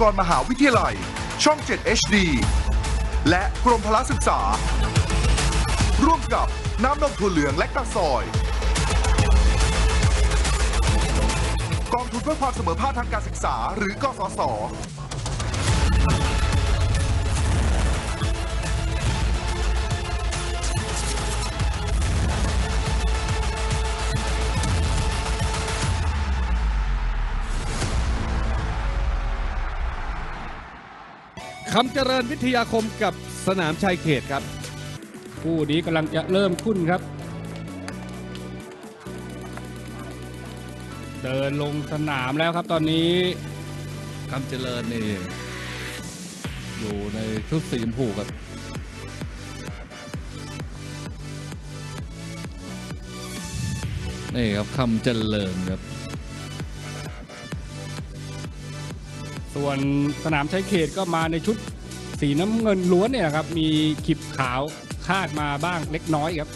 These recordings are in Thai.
กรณ์มหาวิทยาลัย ช่อง 7 HD และกรมพละศึกษา ร่วมกับน้ำนมถั่วเหลืองและกระสอย กองทุนเพื่อความเสมอภาคทางการศึกษาหรือกสศ คำเจริญวิทยาคมกับสนามชายเขตครับ คู่นี้กำลังจะเริ่มขึ้นครับ เดินลงสนามแล้วครับตอนนี้คำเจริญนี่อยู่ในชุดสีชมพูครับ นี่ครับคำเจริญครับ ส่วนสนามชัยเขตก็มาในชุดสีน้ำเงินล้วนเนี่ยครับ มีขีบขาวคาดมาบ้างเล็กน้อยครับ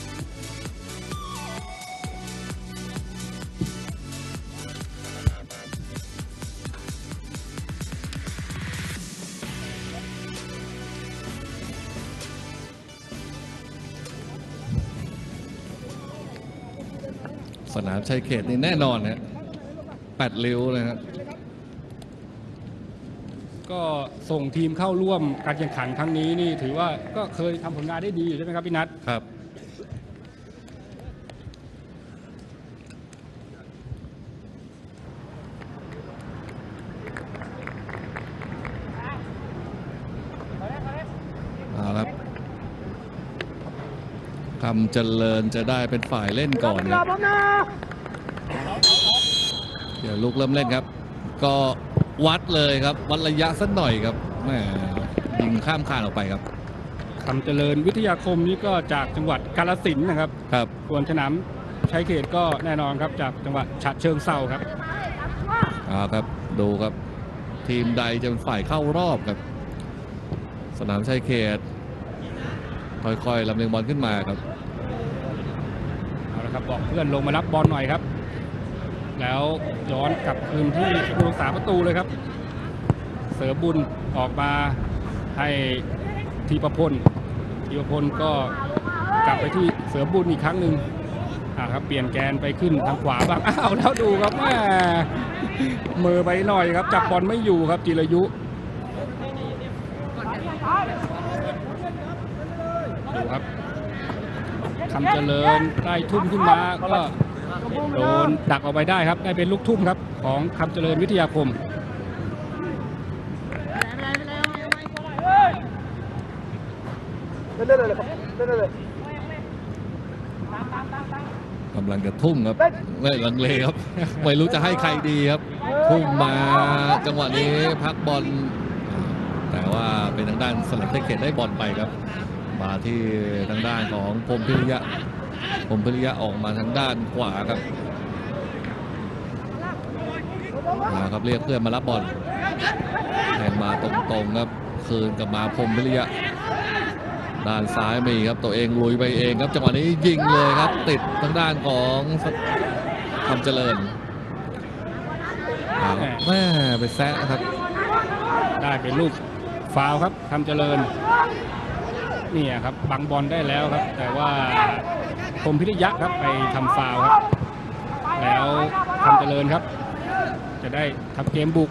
สนามชายเขตนี่แน่นอนนะแปดริ้วนะครับ ก็ส่งทีมเข้าร่วมการแข่งขันครั้งนี้นี่ถือว่าก็เคยทำผลงานได้ดีอยู่ใช่ไหมครับพี่นัทครับ เอาครับคำเจริญจะได้เป็นฝ่ายเล่นก่อนครับ เดี๋ยวลูกเริ่มเล่นครับ ก็ วัดเลยครับ วัดระยะสักหน่อยครับแหมยิงข้ามคานออกไปครับคำเจริญวิทยาคมนี่ก็จากจังหวัดกาฬสินธุ์นะครับครับ ส่วนสนามชัยเขตก็แน่นอนครับจากจังหวัดฉะเชิงเซาครับ เอาครับดูครับ ทีมใดจะเป็นฝ่ายเข้ารอบครับ สนามชัยเขต ค่อยๆลำเลียงบอลขึ้นมาครับ เอาละครับบอกเพื่อนลงมารับบอลหน่อยครับ แล้วย้อนกลับคืนที่ผู้รักษาประตูเลยครับ เสือบุญออกมาให้ทีประพลทีประพลก็กลับไปที่เสือบุญอีกครั้งหนึ่งอ่าครับเปลี่ยนแกนไปขึ้นทางขวาบ้างอ้าวแล้วดูครับแม่มือไปหน่อยครับ จับบอลไม่อยู่ครับจิรยุดูครับคำเจริญได้ทุ่มขึ้นมาก็ โดนดักออกไปได้ครับได้เป็นลูกทุ่มครับของคำเจริญวิทยาคมกำลังจะทุ่มครับไม่ลังเลครับ ไม่รู้จะให้ใครดีครับ ทุ่มมาจังหวะนี้พักบอล แต่ว่าเป็นทางด้านสลับเทคเขตได้บอลไปครับ มาที่ทางด้านของพรมพิริยะ พรหมพิริยะออกมาทางด้านขวาครับมาครับเรียกเพื่อนมารับบอลแทงมาตรงๆครับคืนกลับมาพรหมพิริยะด้านซ้ายมีครับตัวเองลุยไปเองครับจังหวะนี้ยิงเลยครับ ติดทางด้านของคำเจริญเอาครับแม่ไปแซะครับ ได้เป็นลูกฟาวล์ครับคำเจริญเนี่ยครับบังบอลได้แล้วครับ แต่ว่าคมพิริยะครับไปทำฟาวครับ แล้วคำเจริญครับ จะได้ทำเกมบุก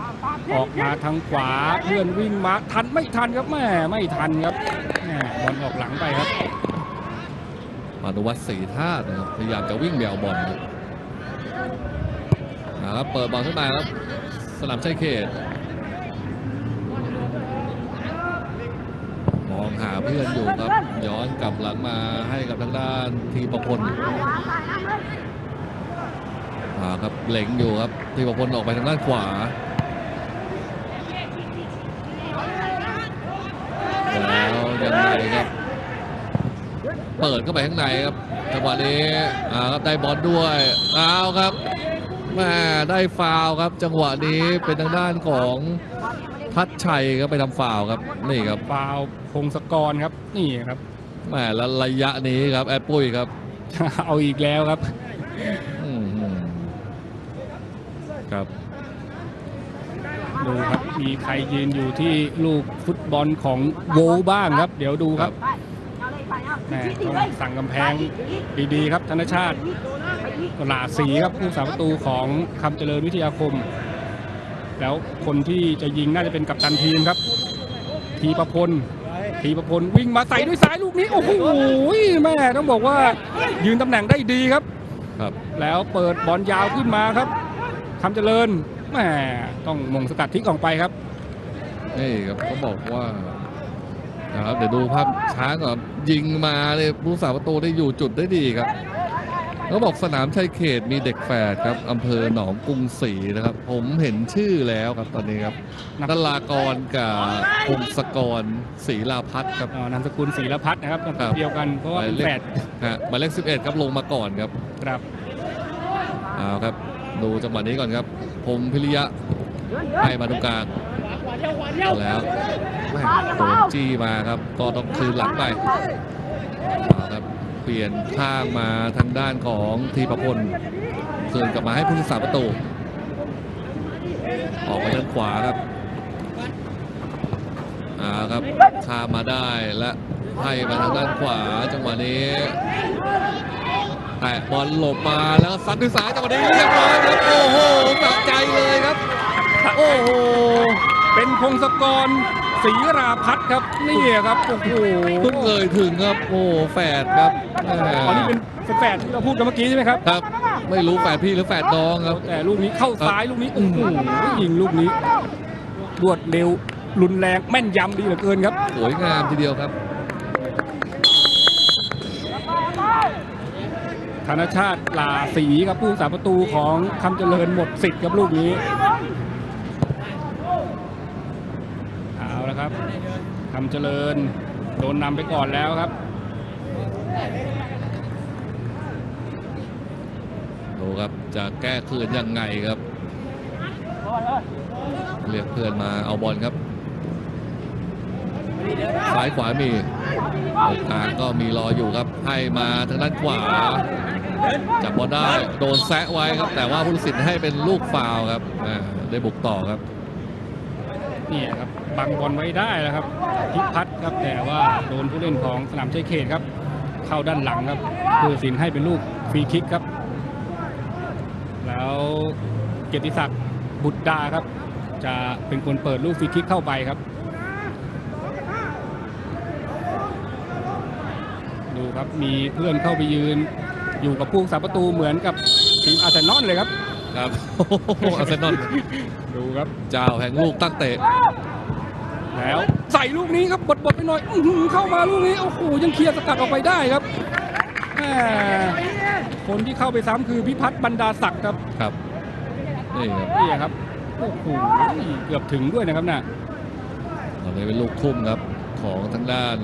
ออกมาทางขวาเพื่อนวิ่งมาทันไม่ทันครับแม่ไม่ทันครับบอลออกหลังไปครับปานุวัฒน์ศรีธาตุนะครับพยายามจะวิ่งเบี่ยวบอลครับเอาครับเปิดบอลขึ้นมาครับสนามชัยเขต องหาเพื่อนอยู่ครับ ย้อนกลับหลังมาให้กับทางด้านทีประพลอ่าครับเหล็งอยู่ครับทีประพลออกไปทางด้านขวาแล้วยังไงครับ เปิดเข้าไปข้างในครับจังหวะนี้อ่าครับได้บอลด้วยเอาครับแม่ได้ฟาวครับ จังหวะนี้เป็นทางด้านของ ทัดชัยครับไปทำฟาวล์ครับนี่ครับฟาวล์พงศกรครับนี่ครับแม่แล้วระยะนี้ครับแอดปุ้ยครับ เอาอีกแล้วครับอื้อหือครับดูครับมีใครยืนอยู่ที่ลูกฟุตบอลของโวบ้างครับ เดี๋ยวดูครับแหม่ต้องสั่งกำแพงดีๆครับธนชาติหลาสีครับผู้สาประตูของคำเจริญวิทยาคม แล้วคนที่จะยิงน่าจะเป็นกัปตันทีมครับทีประพลทีประพลวิ่งมาใส่ด้วยซ้ายลูกนี้ โอ้โหแม่ต้องบอกว่ายืนตำแหน่งได้ดีครับครับ แล้วเปิดบอลยาวขึ้นมาครับคำเจริญแหม่ต้องมงสกัดทิกออกไปครับนี่ครับเขาบอกว่านะครับเดี๋ยวดูภาพช้าก่อนยิงมาเลยผู้สาประตูได้อยู่จุดได้ดีครับ เขาบอกสนามชัยเขตมีเด็กแฝดครับอำเภอหนองกรุงศรีนะครับ ผมเห็นชื่อแล้วครับตอนนี้ครับนักนลากรกับพงศกรศรีลาพัฒน์ครับอ่านามสกุลศรีละพัฒน์นะครับนามสครักุบลเดียวกันเพราะว่าเป็นแฝดฮะหมายเลข11ครับลงมาก่อนครับครับเอาครับ ดูจังหวะนี้ก่อนครับพรหมพิริยะให้มาตรงกลางเอาแล้วแม่โดนจี้มาครับก็ต้องคืนหลังไป เปลี่ยนข้างมาทางด้านของทีประพลคืนกลับมาให้ผู้รักษาประตู ออกไปด้านขวาครับอาครับข้ามมาได้และให้มาทางด้านขวาจังหวะนี้แตะบอลหลบมาแล้วซัดด้วยซ้ายจังหวะนี้เรียบร้อยครับโอ้โหสะใจเลยครับ โอ้โหเป็นพงศกรศรีราพัฒนครับนี่ครับโอ้โหเพิ่งเอ่ยถึงครับโอ้โหแฝดครับ แหมอันนี้เป็นแฝดที่เราพูดกันเมื่อกี้ใช่ไหมครับครับ ไม่รู้แฝดพี่หรือแฝดน้องครับ แต่ลูกนี้เข้าซ้ายลูกนี้โอ้โหยิงลูกนี้รวดเร็วรุนแรงแม่นยำดีเหลือเกินครับ สวยงามทีเดียวครับ ธนชาติลาสีครับผู้สาประตูของคำเจริญหมดสิทธิ์ครับลูกนี้เอาละครับคำเจริญโดนนำไปก่อนแล้วครับ ดูครับจะแก้คืนยังไงครับ เรียกเพื่อนมาเอาบอลครับซ้ายขวามีตรงกลางก็มีรออยู่ครับ ให้มาทางด้านขวา จับบอลได้โดนแซะไว้ครับ แต่ว่าผู้ตัดสินให้เป็นลูกฟาวล์ครับได้บุกต่อครับนี่ครับบังบอลไว้ได้แล้วครับพิพัฒน์ครับแต่ว่าโดนผู้เล่นของสนามชัยเขตครับ เข้าด้านหลังครับผู้ตัดสินให้เป็นลูกฟรีคิกครับ แล้วเกียรติศักดิ์บุตรดาครับ จะเป็นคนเปิดลูกฟรีคิกเข้าไปครับ ดูครับมีเพื่อนเข้าไปยืน อยู่กับผู้รักษาประตูเหมือนกับทีมอาร์เซนอลเลยครับครับโอ้โหอาร์เซนอลดูครับ เจ้าแห่งลูกตั้งเตะ แล้วใส่ลูกนี้ครับบดบดๆไปหน่อยอื้อหือเข้ามาลูกนี้โอ้โหยังเคลียร์สกัดออกไปได้ครับแหม่คนที่เข้าไปซ้ำคือพิพัฒน์บรรดาศักดิ์ครับครับนี่ครับนี่ครับโอ้โหเกือบถึงด้วยนะครับน่ะตอนนี้เป็นลูกทุ่มครับของทางด้าน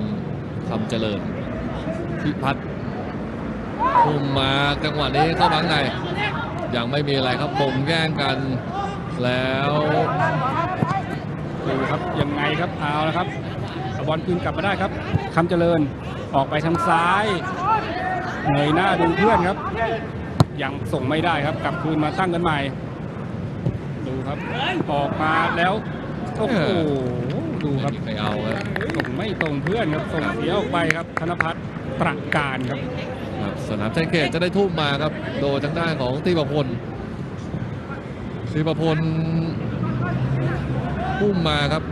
คำเจริญพิพัฒน์ทุ่มมาจังหวะนี้เข้ามาข้างในยังไม่มีอะไรครับบ่งแย่งกัน แล้ว ดูครับยังไงครับเอาละครับเอาบอลคืนกลับมาได้ครับคำเจริญออกไปทางซ้ายเงยหน้าดูเพื่อนครับ ยังส่งไม่ได้ครับกลับคืนมาตั้งกันใหม่ ดูครับออกมาแล้วโอ้โหดูครับไม่เอาครับส่งไม่ตรงเพื่อนครับส่งเสียออกไปครับธนพัฒน์ตระการครับครับสนามชัยเขตจะได้ทุ่มมาครับ โดยทางด้านของตีประพลตีประพล ทุ่มมาครับ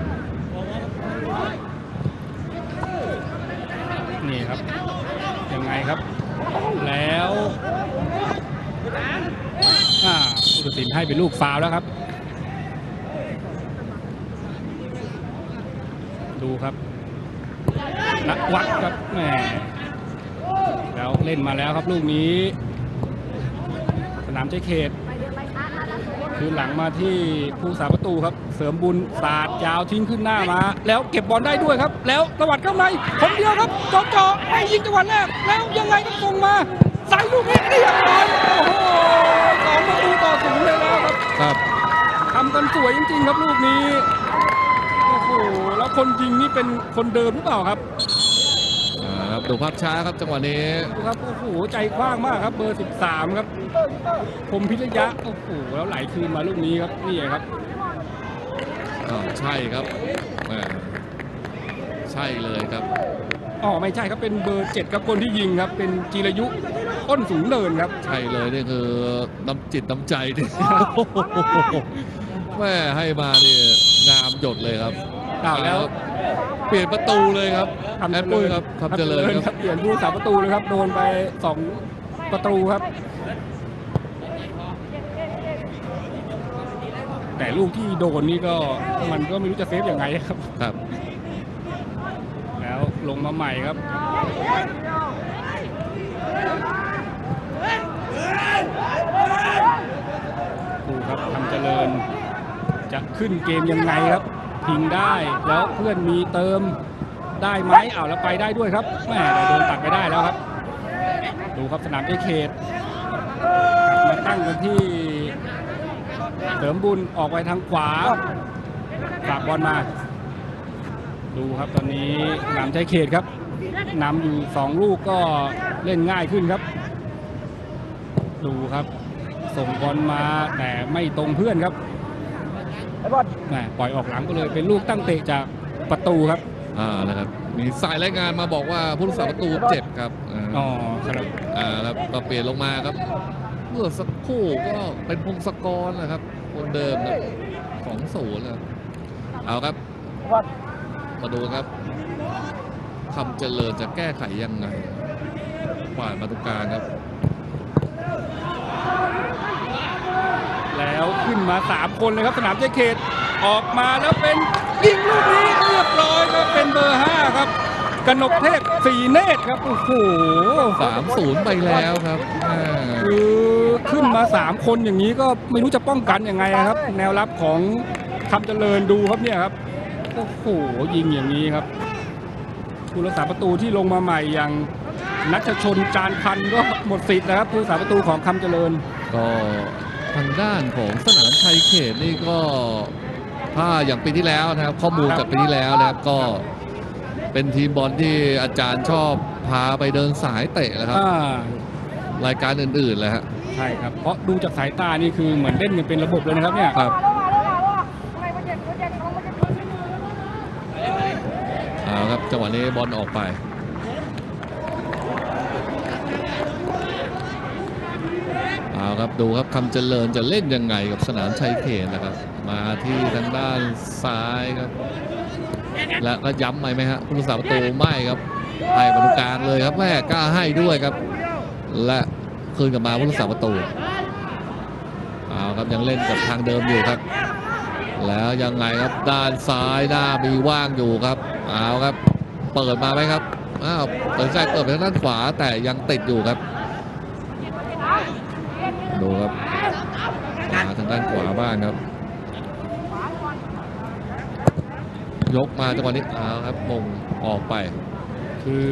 นี่ครับ ยังไงครับ แล้วอ่าผู้ตัดสินให้เป็นลูกฟาวแล้วครับ ดูครับนักวัดครับแหมแล้วเล่นมาแล้วครับลูกนี้ สนามใจเขต คืนหลังมาที่ผู้สาประตูครับ เสริมบุญสาดยาวทิ้งขึ้นหน้ามา แล้วเก็บบอลได้ด้วยครับ แล้วตวัดเข้าในคนเดียวครับเจาะเจาะไม่ยิงจังหวะแรก แล้วยังไงก็ส่งมาใส่ลูกนี้เรียบร้อยโอ้โหสองประตูต่อศูนย์เลยแล้วครับครับทำกันสวยจริงๆครับลูกนี้โอ้โหแล้วคนยิงนี่เป็นคนเดิมหรือเปล่าครับ อ่าครับดูภาพช้าครับจังหวะนี้ ดูครับโอ้โห ใจกว้างมากครับเบอร์ 13 ครับพรหมพิทยะโอ้โหแล้วไหลคืนมาลูกนี้ครับนี่ครับอ่าใช่ครับแหม่ใช่เลยครับอ๋อไม่ใช่ครับเป็นเบอร์เจ็ดครับคนที่ยิงครับ เป็นจีรยุอ้นสูงเนินครับ ใช่เลยนี่คือน้ำจิตน้ำใจที่ แม่ให้มานี่งามหยดเลยครับ อ้าวแล้ว เปลี่ยนประตูเลยครับคำแอเจปเปิริลญครับคำเจริญครับครับเปลี่ยนผู้รักษาประตูเลยครับโดนไปสองประตูครับ แต่ลูกที่โดนนี่ก็มันก็ไม่รู้จะเซฟยังไงครับครับ แล้วลงมาใหม่ครับดูครับทำเจริญจะขึ้นเกมยังไงครับ พิงได้ แล้วเพื่อนมีเติมได้ไหมเอาวแล้วไปได้ด้วยครับแม่แต่โดนตัดไปได้แล้วครับ ดูครับสนามเอเขตมาตั้งกันที่เสริมบุญออกไปทางขวาฝากบอลมา ดูครับตอนนี้นำใจเขตครับนำอยู่สองลูกก็เล่นง่ายขึ้นครับ ดูครับ ส่งบอลมาแต่ไม่ตรงเพื่อนครับ แหม่ปล่อยออกหลังก็เลยเป็นลูกตั้งเตะจากประตูครับอ่านะครับมีสายรายงานมาบอกว่าผู้รักษาประตูเจ็บครับอ่าอ๋อครับอ่าแล้วก็เปลี่ยนลงมาครับเมื่อสักครู่ก็เป็นพงศกรนะครับคนเดิมนะของศูนย์นะครับเอาครับ มาดูครับคำเจริญจะแก้ไขยังไงฝ่ายมาตุกลารครับ แล้วขึ้นมา 3 คนเลยครับ สนามใจเขต ออกมาแล้วเป็นยิงลูกนี้เรียบร้อยครับเป็นเบอร์5ครับกนกเทพสีเนตรครับโอ้โหสามศูนย์ไปแล้วครับอ่าคือขึ้นมา3คนอย่างนี้ก็ไม่รู้จะป้องกันยังไงครับ แนวรับของคำเจริญดูครับเนี่ยครับโอ้โหยิงอย่างนี้ครับผู้รักษาประตูที่ลงมาใหม่อย่างนัชชนจานพันธุ์ก็หมดสิทธิ์นะครับผู้รักษาประตูของคำเจริญ ก็ทางด้านของสนามชัยเขตนี่ก็ ถ้าอย่างปีที่แล้วนะครับ ข้อมูลจากปีที่แล้วนะครับก็เป็นทีมบอลที่อาจารย์ชอบพาไปเดินสายเตะนะครับ อ่ารายการอื่นๆเลยฮะ ใช่ครับ เพราะดูจากสายตานี่คือเหมือนเล่นกันเป็นระบบเลยนะครับเนี่ย ครับ เอาครับจังหวะนี้บอลออกไป เอาครับดูครับคำเจริญจะเล่นยังไงกับสนามชัยเขตนะครับ มาที่ทางด้านซ้ายครับ และก็ย้ำไหมไหมฮะผู้รักษาประตูไม่ครับให้บรรกลางเลยครับแม่กล้าให้ด้วยครับ และคืนกลับมาผู้รักษาประตูเอาครับยังเล่นกับทางเดิมอยู่ครับ แล้วยังไงครับด้านซ้ายหน้ามีว่างอยู่ครับเอาครับ เปิดมาไหมครับอ้าวเปิดใจเปิดไปทางด้านขวาแต่ยังติดอยู่ครับดูครับมาทางด้านขวาบ้างครับ ยกมาจังหวะนี้เอาครับมงออกไป คือ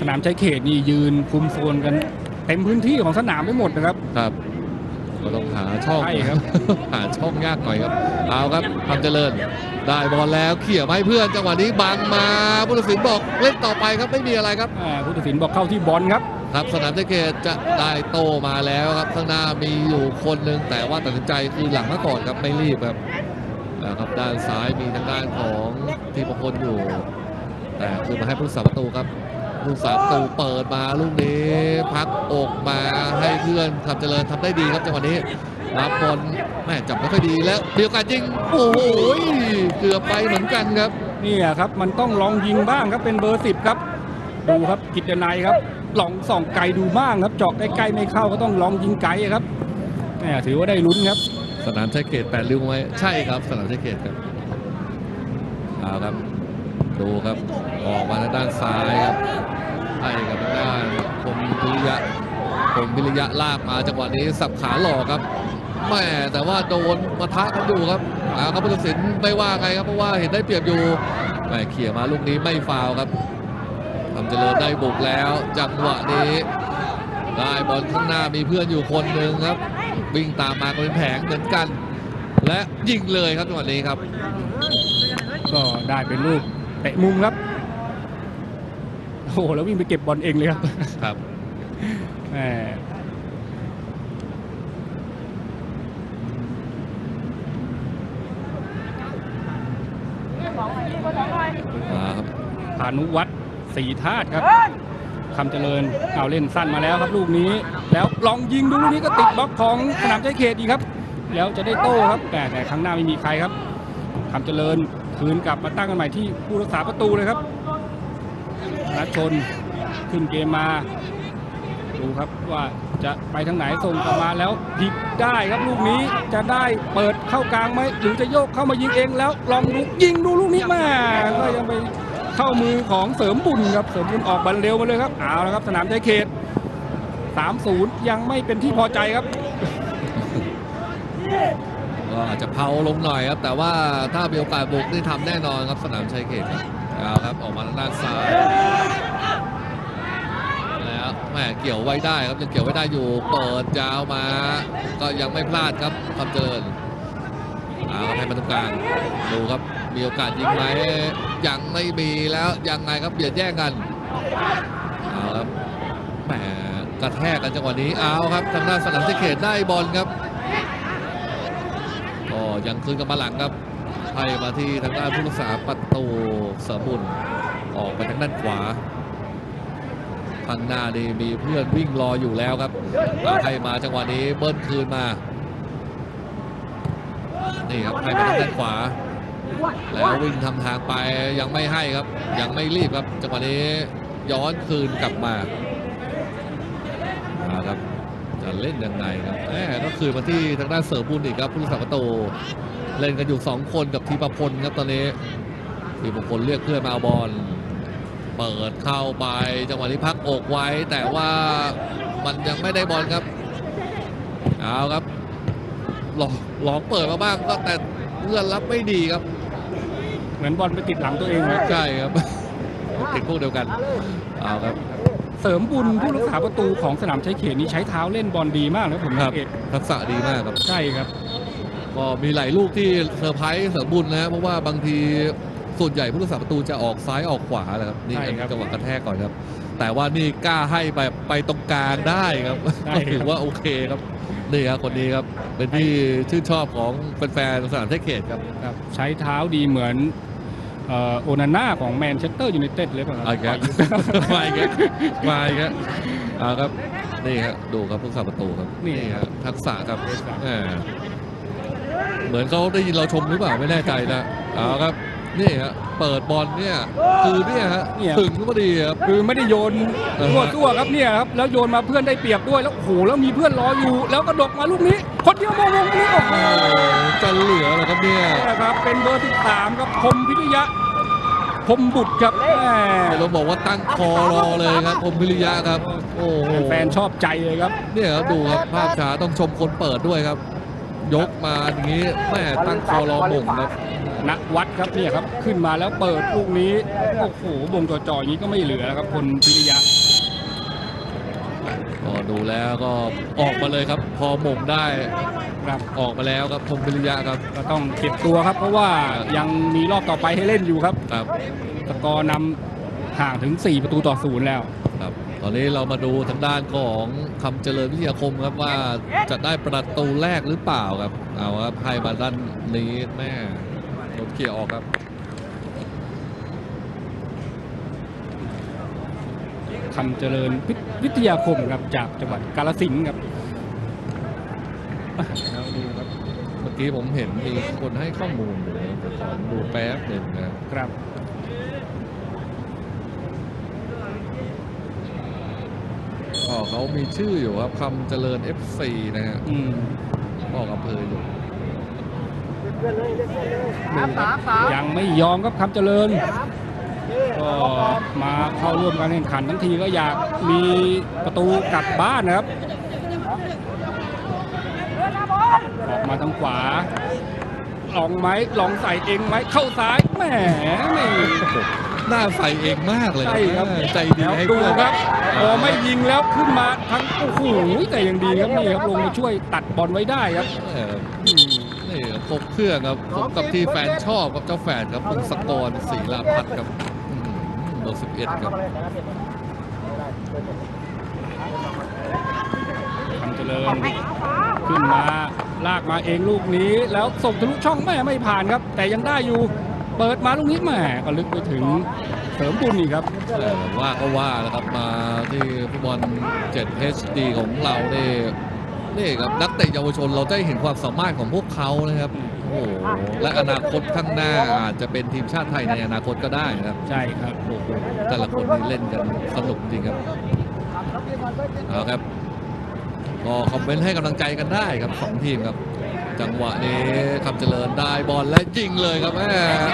สนามใจเขตนี่ยืนคุมโซนกันเต็มพื้นที่ของสนามไปหมดนะครับ ครับก็ต้องหาช่องใช่ครับ หาช่องยากหน่อยครับ เอาครับความเจริญ ได้บอลแล้วเขี่ยมาให้เพื่อนจังหวะนี้บังมาผู้ตัดสินบอกเล่นต่อไปครับไม่มีอะไรครับ อ่าผู้ตัดสินบอกเข้าที่บอลครับ ครับสนามเจเกตจะได้โตมาแล้วครับข้างหน้ามีอยู่คนหนึ่งแต่ว่าตัดสินใจคือหลังมาก่อนครับไม่รีบครับ ครับด้านซ้ายมีทางด้านของทีมประพลอยู่ แต่คือมาให้ผู้รักษาประตูครับผู้รักษาประตูเปิดมาลูกนี้ พักอกมาให้เพื่อนขับเจริญทำได้ดีครับจังหวะนี้รับบอลแม่จับไม่ค่อยดีแล้วมีโอกาสยิงโอ้โหเกือบไปเหมือนกันครับนี่ครับมันต้องลองยิงบ้างครับเป็นเบอร์สิบครับ ดูครับกิจนัยครับลองส่องไกลดูบ้างครับเจาะใกล้ๆไม่เข้าก็ต้องลองยิงไกลครับแหมถือว่าได้ลุ้นครับ สนามชัยเกตแปดริ้วไหมใช่ครับ สนามชัยเกตครับเอาครับ ดูครับออกมาทางด้านซ้ายครับให้กับทางด้านคมพิริยะคมพิริยะลากมาจังหวะนี้สับขาหลอกครับแม่แต่ว่าโดนมาทะกันอยู่ครับเอาครับผู้ตัดสินไม่ว่าไงครับเพราะว่าเห็นได้เปรียบอยู่แม่เขี่ยมาลูกนี้ไม่ฟาวครับทำเจริญได้บุกแล้ว จังหวะนี้ได้บอลข้างหน้ามีเพื่อนอยู่คนหนึ่งครับ วิ่งตามมาก็เป็นแผงเหมือนกัน และยิงเลยครับจังหวะนี้ครับ ก็ได้เป็นลูกเตะมุมครับ โอ้โหแล้ววิ่งไปเก็บบอลเองเลยครับครับแหมพานุวัตรสีธาตุครับ คำเจริญเอาเล่นสั้นมาแล้วครับลูกนี้ แล้วลองยิงดูลูกนี้ก็ติดบล็อกของสนามใจเขตอีครับ แล้วจะได้โต้ครับ แต่แต่ข้งหน้าไม่มีใครครับคำเจริญคืนกลับมาตั้งกันใหม่ที่ผู้รักษาประตูเลยครับนัดชนขึ้นเกมมาดูครับว่าจะไปทางไหนส่งกลับมาแล้วพลิกได้ครับลูกนี้จะได้เปิดเข้ากลางไหมหรือจะโยกเข้ามายิงเองแล้ว ลองดูยิงดูลูกนี้มาก็ยังไป เข้ามือของเสริมบุญครับเสริมบุญออกบันเร็วมาเลยครับเอาละครับสนามใจเขต3-0 ยังไม่เป็นที่พอใจครับก็อาจจะเพาลงหน่อยครับ แต่ว่าถ้ามีโอกาสบุกนี่ทำแน่นอนครับสนามชัยเขตเอาครับออกมาทางด้านซ้ายแล้วแหมเกี่ยวไว้ได้ครับยังเกี่ยวไว้ได้อยู่เปิดยาวมา ก็ยังไม่พลาดครับความเจริญเอาครับให้มาตรงกลางดูครับ มีโอกาสยิงไหมยังไม่มีแล้วยังไงครับเบียดแย่งกันเอาครับแหมกระแทกกันจังหวะนี้เอาครับทางด้านสนามชัยเขตได้บอลครับก็ยังคืนกับมาหลังครับให้มาที่ทางด้านผู้รักษาประตูเสริมบุญออกไปทางด้านขวาข้างหน้านี่มีเพื่อนวิ่งรออยู่แล้วครับเอาให้มาจังหวะนี้เบิ้ลคืนมา นี่ครับให้มาทางด้านขวา แล้ววิ่งทำทางไปยังไม่ให้ครับ ยังไม่รีบครับจังหวะนี้ย้อนคืนกลับมาครับจะเล่นยังไงครับแหมก็คือมาที่ทางด้านเสริมบุญอีกครับผู้รักษาประตูเล่นกันอยู่ 2 คนกับทีปพลครับตอนนี้ทีปพลเรียกเพื่อนมาเอาบอลเปิดเข้าไปจังหวะนี้พักอกไว้ แต่ว่ามันยังไม่ได้บอลครับเอาครับลองลองเปิดมาบ้างก็แต่เพื่อนรับไม่ดีครับ เหมือนบอลไปติดหลังตัวเองเลยใช่ครับติดพวกเดียวกันเอาครับ เสริมบุญผู้รักษาประตูของสนามชัยเขตนี้ใช้เท้าเล่นบอลดีมากนะผมครัสับงเกตทักษะดีมากครับใช่ครับก็มีหลายลูกที่เซอร์ไพรส์เสริมบุญนะเพราะว่าบางทีส่วนใหญ่ผู้รักษาประตูจะออกซ้ายออกขวาแหละครับนี่ใช่ครับจังหวะกระแทกก่อนครับ แต่ว่านี่กล้าให้ไปไปตรงกลางได้ครับใช่ก็ครับถือว่าโอเคครับนี่ครับคนนี้ครับเป็นที่ชื่นชอบของแฟนๆสนามเทคเขตครับครับใช้เท้าดีเหมือนเอ่อ โอนาน่าของแมนเชสเตอร์ยูไนเต็ดเลยป่ะครับเอาอีกแล้วมาอีกแล้วมาอีกแล้วเอาครับนี่ครับดูครับผู้รักษาประตูครับนี่ครับทักษะครับแหมเหมือนเขาได้ยินเราชมหรือเปล่าไม่แน่ใจนะเอาครับนี่ฮะเปิดบอลเนี่ยคือเนี่ยฮะเนี่ยถึงก็พอดีครับ คือไม่ได้โยนเออ ตัวตัวๆครับเนี่ยครับแล้วโยนมาเพื่อนได้เปรียบด้วยแล้วโอ้โหแล้วมีเพื่อนรออยู่ แล้วก็ดกมาลูกนี้ คนเดียวมองวงนี้โอ้โหโอ้จะเหลือเหรอครับเนี่ยนะครับ เป็นเบอร์ 13 ครับพรหมพิทยะพรหมบุตรครับแหมเราบอกว่าตั้งคอรอเลยครับพรหมพิริยะครับ โอ้โหแฟนๆชอบใจเลยครับเนี่ยครับดูครับภาพช้าต้องชมคนเปิดด้วยครับ ยกมาอย่างนี้แม่ตั้งคอรอหม่งครับนักวัดครับเนี่ยครับขึ้นมาแล้วเปิดลูกนี้โอ้โหบงจ่อๆอย่างนี้ก็ไม่เหลือแล้วครับคนพิริยะก็ ดูแล้วก็ออกมาเลยครับ พอหม่งได้ครับออกมาแล้วครับพรหมพิริยะครับก็ต้องเก็บตัวครับ เพราะว่ายังมีรอบต่อไปให้เล่นอยู่ครับครับสกอร์นำห่างถึง 4 ประตูต่อศูนย์แล้วครับตอนนี้เรามาดูทางด้านของคำเจริญวิทยาคมครับว่าจะได้ประตูแรกหรือเปล่าครับเอาครับให้มาด้านนี้แม่โดนเขี่ยร์ออกครับ คำเจริญวิทยาคมครับจากจังหวัดกาฬสินธุ์ครับอะแล้วดูครับเมื่อกี้ผมเห็นมีคนให้ข้อมูลอยู่นะเดี๋ยวขอดูแป๊บหนึ่งนะครับครับก็เขามีชื่ออยู่ครับคำเจริญ FC นะฮะอืมบอกอำเภออยู่ยังไม่ยอมครับคำเจริญ ก็มาเข้าร่วมการแข่งขันทั้งทีก็อยากมีประตูกลับบ้านนะครับออกมาทางขวา ลองไหมลองใส่เองไหมเข้าซ้ายแหมไม่หน้าใส่เองมากเลยใช่ครับใจดีแล้วให้ดูเพื่อนครับพอไม่ยิงแล้วขึ้นมาทั้งโอ้โหแต่ยังดีครับนี่ครับลงมาช่วยตัดบอลไว้ได้ครับเอออืมนี่ครับครบเครื่องครับสมกับที่แฟนชอบครับเจ้าแฝดครับพงศกรศรีลาพัฒน์ครับอืม เบอร์สิบเอ็ดครับคำเจริญขึ้นมาลากมาเองลูกนี้แล้วส่งทะลุช่องแม่ไม่ผ่านครับ แต่ยังได้อยู่เปิดมาลูกนี้แหม่ก็ลึกไปถึงเสริมบุญอีกครับเออว่าก็ว่าแล้วครับมาที่ฟุตบอล 7 HD ของเราเนี่ย นี่ครับนักเตะเยาวชนเราได้เห็นความสามารถของพวกเขานะครับโอ้โหและอนาคตข้างหน้าอาจจะเป็นทีมชาติไทยในอนาคตก็ได้นะครับใช่ครับโอ้โหแต่ละคนนี่เล่นกันสนุกจริงครับเอาครับก็คอมเมนต์ให้กำลังใจกันได้ครับสองทีมครับ จังหวะนี้คำเจริญได้บอลและยิงเลยครับแม่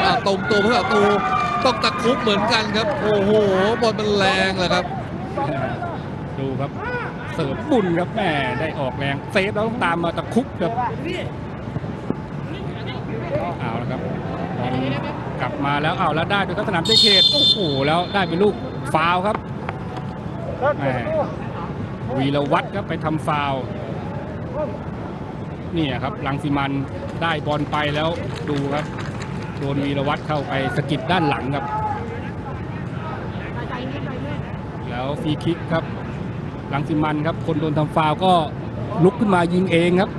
อะตรงตัวเพื่อประตูต้องตะครุบเหมือนกันครับ โอ้โหบอลมันแรงเลยครับ ดูครับ เสริมบุญครับแม่ได้ออกแรงเซฟแล้วต้องตามมาตะคุบครับเอาและครับกลับมาแล้วเอาแล้วได้ด้วยครับสนามเจเขตโอ้โหแล้วได้เป็นลูกฟาวครับแม่วีรวัตรครับไปทำฟาวนี่ครับลังสิมันได้บอลไปแล้วดูครับโดนวีรวัตรเข้าไปสกิดด้านหลังครับ แล้วฟรีคิกครับ ลังสิมันครับ คนโดนทำฟาวล์ก็ลุกขึ้นมายิงเองครับ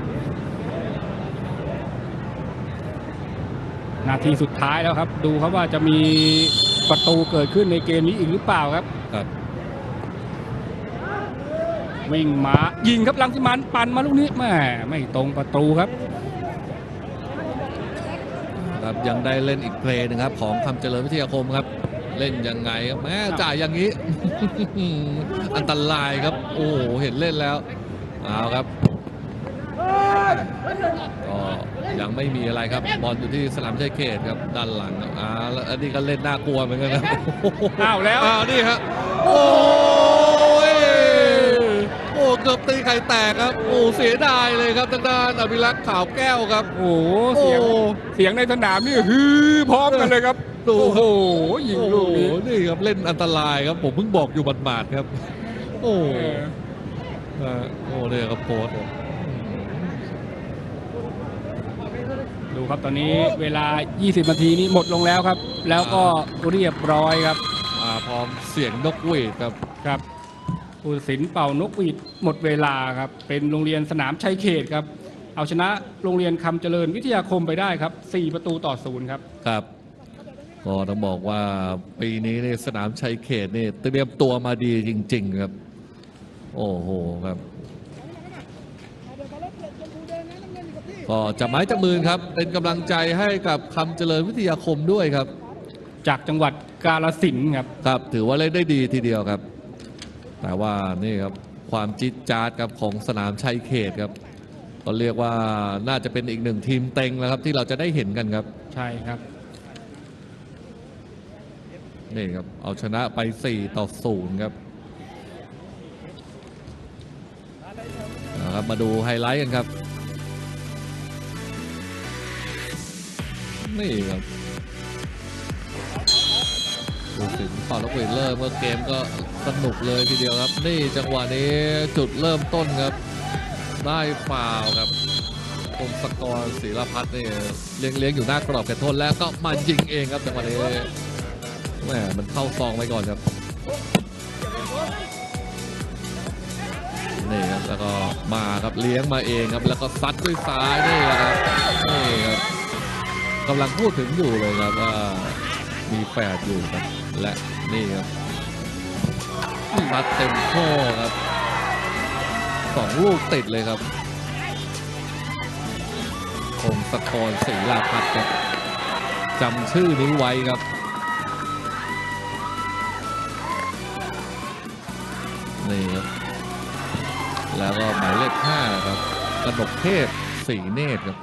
นาทีสุดท้ายแล้วครับ ดูครับว่าจะมีประตูเกิดขึ้นในเกมนี้อีกหรือเปล่าครับครับวิ่งมายิงครับลังสิมันปั่นมาลูกนี้แม่ไม่ตรงประตูครับครับยังได้เล่นอีกเพลย์หนึงครับ ของคำเจริญวิทยาคมครับ เล่นยังไงครับแม่จ่ายอย่างนี้ อันตรายครับ โอ้โหเห็นเล่นแล้วเอาครับก็ยังไม่มีอะไรครับบอลอยู่ที่สนามชัยเขตครับด้านหลังครับอ่าแล้วอันนี้ก็เล่นน่ากลัวเหมือนกันครับอ้าวแล้วอ้าวนี่ครับโอ้ย โอ้เกือบตีไข่แตกครับโอ้เสียดายเลยครับทางด้านอภิรักษ์ขาวแก้วครับ โอ้โหเสียงโอ้ เสียงในสนามนี่ฮือพร้อมกันเลยครับดู โอ้โหยิงโอ้ลูกโหนี้นี่ครับเล่นอันตรายครับผมเพิ่งบอกอยู่บาดๆครับ โอ้เอออ่าโอ้เนี่ยครับโพสต์ครับดูครับตอนนี้เวลา 20 นาทีนี้หมดลงแล้วครับ แล้วก็เรียบร้อยครับ มาพร้อมเสียงนกหวีดครับ ครับ ผู้ตัดสินเป่านกหวีดหมดเวลาครับ เป็นโรงเรียนสนามชัยเขตครับ เอาชนะโรงเรียนคำเจริญวิทยาคมไปได้ครับ 4 ประตูต่อศูนย์ครับ ครับก็ต้องบอกว่าปีนี้ในสนามชัยเขตนี่เตรียมตัวมาดีจริง ๆ ครับ โอ้โหครับก็จะไม้จะมือครับ เป็นกำลังใจให้กับคำเจริญวิทยาคมด้วยครับ จากจังหวัดกาลสินธุ์ครับ ครับ ถือว่าเล่นได้ดีทีเดียวครับ แต่ว่านี่ครับความจิตจาดครับของสนามชัยเขตครับก็เรียกว่าน่าจะเป็นอีกหนึ่งทีมเต็งแล้วครับที่เราจะได้เห็นกันครับ ใช่ครับนี่ครับเอาชนะไป 4 ต่อ 0 ครับนะครับมาดูไฮไลท์กันครับ นี่ครับดูสิงเป่าลูกหวีดเริ่มเมื่อเกมก็ สนุกเลยทีเดียวครับ นี่จังหวะนี้จุดเริ่มต้นครับ ได้ฟาวครับคมสกอร์ศิลพัฒน์นี่เลี้ยงเลี้ยงอยู่หน้ากรอบเขตโทษแล้วก็มายิงเองครับจังหวะนี้แหมมันเข้าซองไปก่อนครับนี่ครับแล้วก็มาครับเลี้ยงมาเองครับ แล้วก็ซัดด้วยซ้ายนี่แหละครับนี่ครับกำลังพูดถึงอยู่เลยครับว่ามีแฝดอยู่ครับและนี่ครับ ซัดเต็มข้อครับสองลูกติดเลยครับคงสะกรศรีลาพัฒน์ครับจำชื่อนี้ไว้ครับ นี่ครับ แล้วก็หมายเลขห้าครับกระดกเทพสีเนตรครับ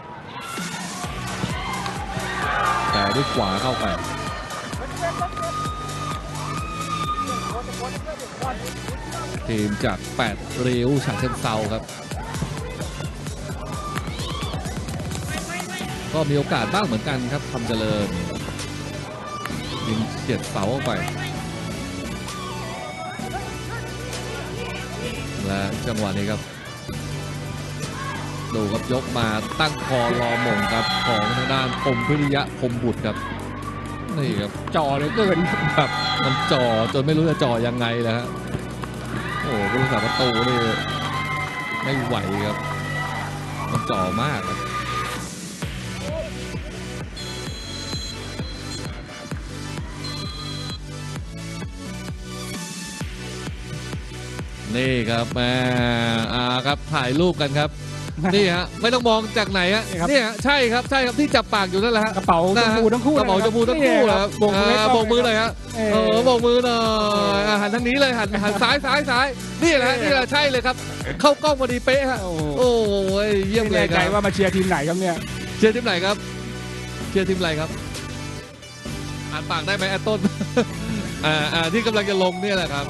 แต่ด้วยขวาเข้าไป ทีมจาก 8 ริ้วฉะเชิงเซาครับ ก็มีโอกาสบ้างเหมือนกันครับคำเจริญยิงเฉียดเสาออกไป และจังหวะนี้ครับ ดูครับยกมาตั้งคอรอหม่งครับของทางด้านคมพิริยะคมบุตรครับนี่ครับจ่อเลยเกินแบบมันจ่อจนไม่รู้จะจ่อยังไงแล้วฮะ อ้ผู้รักษาประตูนี่ไม่ไหวครับ มันจ่อมากนี่ครับแม่อ่าครับถ่ายรูปกันครับ นี่ฮะไม่ต้องมองจากไหนฮะนี่ครับ เนี่ยฮะใช่ครับใช่ครับที่จับปากอยู่นั่นแหละฮะกระเป๋าชมพูทั้งคู่กระเป๋าชมพูทั้งคู่เหรอครับโบกมือให้อ่ากล้งโบกมือเลยฮะเอเอออโบกมือหน่อยอ่าหันทางนี้เลยหันหันซ้ายซ้ายซ้ายนี่แหละฮะนี่แหละใช่เลยครับ เข้ากล้องพอดีเป๊ะฮะโอ้โหโอ้ยเยี่ยมไม่เลแน่ยคใจรับว่ามาเชียร์ทีมไหนครับเนี่ยเชียร์ทีมไหนครับเชียร์ทีมอะไรครับอ่านปากได้ไหมแอตต้นอ่าอ่าที่กำลังจะลงเนี่ยแหละครับ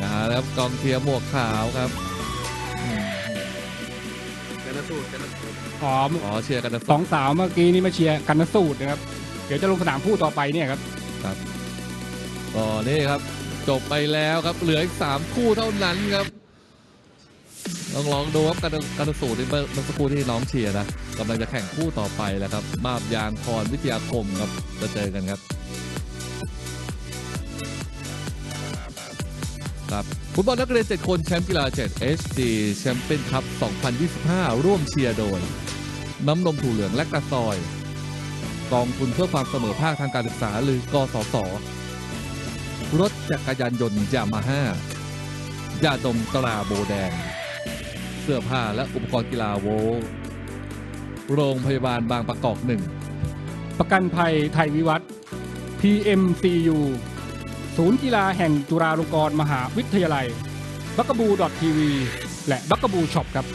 นะฮะแล้วกองเชียร์หมวกขาวครับอืมอ๋ออ๋อเชียร์กันนะสองสาวเมื่อกี้นี่มาเชียร์กันนสูตรนะครับ เดี๋ยวจะลงสนามคู่ต่อไปเนี่ยครับก็นี่ครับ จบไปแล้วครับเหลืออีกสามคู่เท่านั้นครับลองลองดูครับกันกันสูตรที่เมื่อเมื่อสักครู่ที่น้องเชียร์นะกำลังจะแข่งคู่ต่อไปแล้วครับ มาบยางพรวิทยาคมครับจะเจอกันครับ ครับฟุตบอลนักเรียน7คนแชมป์กีฬา7 HD แชมเปี้ยนคัพ 2025 ร่วมเชียร์โดย น้ำนมถั่วเหลืองและกระซอย กองทุนเพื่อความเสมอภาคทางการศึกษาหรือกสศรถจักรยานยนต์ยามาฮ่ายาดมตราโบแดง เสื้อผ้าและอุปกรณ์กีฬาโว โรงพยาบาลบางประกอบหนึ่ง ประกันภัยไทยวิวัฒน์ PMCU ศูนย์กีฬาแห่งจุฬาลงกรณ์มหาวิทยาลัยบักกบูดอททีวีและบัคกบูช็อปครับ